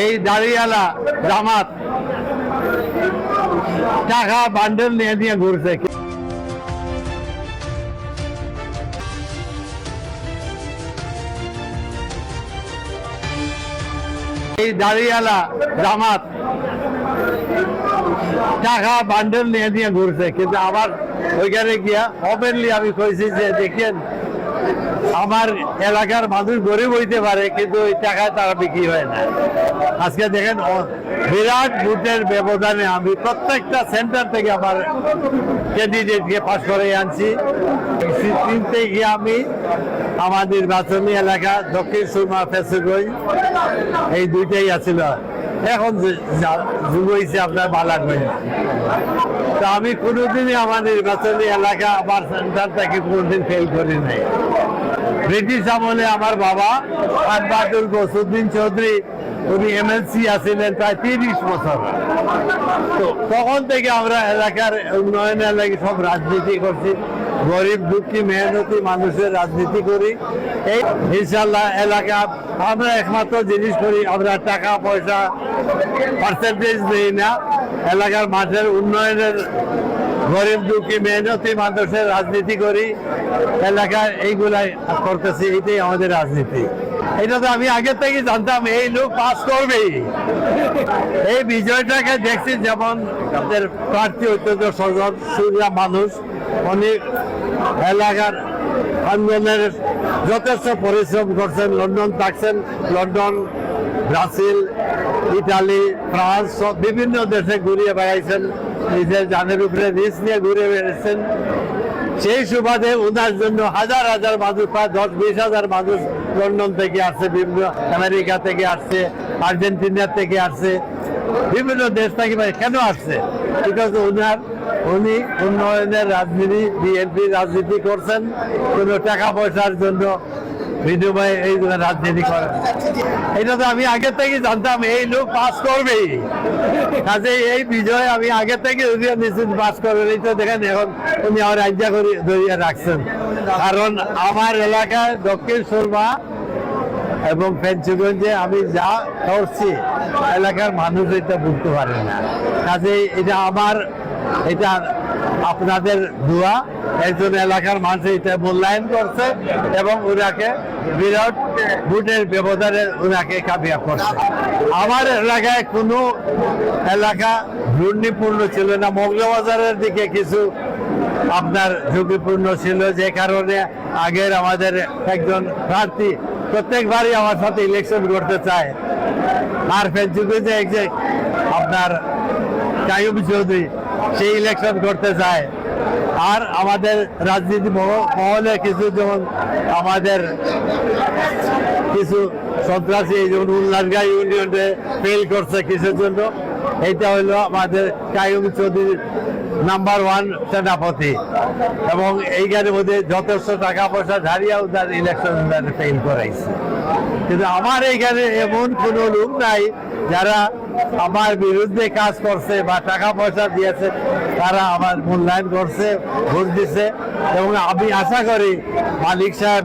এই দাঁড়িয়ালা জামাত। টাকা বান্ডেল নিয়ে নিয়ে ঘুরছে। এই দাঁড়িয়ালা জামাত। টাকা বান্ডেল নিয়ে নিয়ে ঘুরছে। কিন্তু আবার ওইখানে গিয়া ওপেনলি আমি কইছি যে দেখেন আমার এলাকার মানুষ গরিব হইতে পারে, কিন্তু ওই টাকায় তারা বিক্রি হয় না। আজকে দেখেন বিরাট ভোটের ব্যবধানে আমি প্রত্যেকটা সেন্টার থেকে আমার ক্যান্ডিডেটকে পাশ করে আনছি। তিনতে গিয়ে আমি আমার নির্বাচনী এলাকা দক্ষিণ সুরমা, ফেসুগঞ্জ, এই দুইটাই আছিল। এখন যে- যা- হয়েছে আপনার বালাগঞ্জ তো আমি কোনোদিনই আমার নির্বাচনী এলাকা, আমার সেন্টার কোনোদিন ফেল করি নাই। ব্রিটিশ আমলে আমার বাবা বাহাদুর গসুদ্দিন চৌধুরী, উনি এমএলসি আছিলেন প্রায় তিরিশ বছর। তো তখন থেকে আমরা এলাকার উন্নয়নের লাগে সব রাজনীতি করছি। গরিব দুঃখী, মেহনতি মানুষের রাজনীতি করি। এই ইনশাল্লাহ এলাকা, আমরা একমাত্র জিনিস করি, আমরা টাকা, পয়সা পার্সেন্টেজ দিই না। এলাকার মাঠের উন্নয়নের, গরিব দুঃখী, মেহনতি মানুষের রাজনীতি করি। এলাকায় এইগুলাই করতেছি, এটাই আমাদের রাজনীতি। এটা তো আমি আগে থেকে জানতাম, এই লোক পাস করবেই এই বিজয়টাকে দেখছি যেমন আমাদের প্রার্থী অত্যন্ত সজল সুরিয়া মানুষ। অনেক এলাকার আন্দোলনের যথেষ্ট পরিশ্রম করছেন। লন্ডন থাকছেন, লন্ডন, ব্রাজিল ইটালি ফ্রান্স বিভিন্ন দেশে ঘুরিয়ে বেড়াইছেন। নিজের জানের উপরে রিস্ক নিয়ে ঘুরে বেড়েছেন সেই সুবাদে ওনার জন্য হাজার হাজার মানুষ, প্রায় দশ বিশ হাজার মানুষ লন্ডন থেকে আসছে, বিভিন্ন আমেরিকা থেকে আসছে, আর্জেন্টিনা থেকে আসছে, বিভিন্ন দেশ থেকে কেন আসছে? বিকজ ওনার উনি উন্নয়নের রাজনীতি, বিএনপি রাজনীতি করছেন। কোনো টাকা পয়সার জন্য বিনিময়ে এই রাজনীতি করেন। এটা তো আমি আগে থেকে জানতাম, এই লোক পাস করবেই কাজে এই বিজয় আমি আগে থেকে উড়িয়ে নিশ্চিত পাস করবেন এই তো দেখেন এখন উনি আমার রাজ্যা করে ধরিয়ে রাখছেন। কারণ আমার এলাকায় দক্ষিণ সুরমা এবং পেঞ্চগঞ্জে আমি যা করছি, এলাকার মানুষ এটা বুঝতে পারে না। কাজে এটা আমার এটা আপনাদের দোয়া। একজন এলাকার মানুষ এটা মূল্যায়ন করছে এবং ওনাকে বিরাট ভোটের ব্যবধানে ওনাকে কামিয়াব করছে। আমার এলাকায় কোনো এলাকা দুর্নীপূর্ণ ছিল না। মৌলবাজারের দিকে কিছু আপনার ঝুঁকিপূর্ণ ছিল, যে কারণে আগের আমাদের একজন প্রার্থী প্রত্যেকবারই আমার সাথে ইলেকশন করতে চায়। আর ফেঞ্চুকুতে এক যে আপনার কায়ুব চৌধুরী সেই ইলেকশন করতে চায়। আর আমাদের রাজনীতি মহ- মহলে কিছু যেমন আমাদের কিছু সন্ত্রাসী যেমন উল্লাসগাঁ ইউনিয়নে ফেল করছে কিসের জন্য এটা হলো আমাদের কায়ুম চৌধুরীর নাম্বার ওয়ান সেনাপতি। এবং এইখানের মধ্যে যথেষ্ট টাকা পয়সা ঝাড়িয়াও তার ইলেকশন ফেল করাইছে কিন্তু আমার এখানে এমন কোনো লোক নাই যারা আমার বিরুদ্ধে কাজ করছে বা টাকা পয়সা দিয়েছে, তারা আমার মূল্যায়ন করছে, ভোট দিছে। এবং আমি আশা করি মালিক সাহেব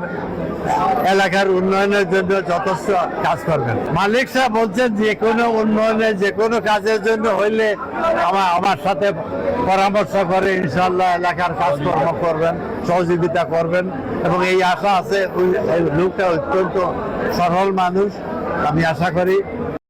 এলাকার উন্নয়নের জন্য যথেষ্ট কাজ করবেন। মালিক সাহেব বলছেন যে, কোনো উন্নয়নে যে কোনো কাজের জন্য হইলে আমার আমার সাথে পরামর্শ করে ইনশাল্লাহ এলাকার কাজকর্ম করবেন, সহযোগিতা করবেন এবং এই আশা আছে লোকটা অত্যন্ত সরল মানুষ। আমি আশা করি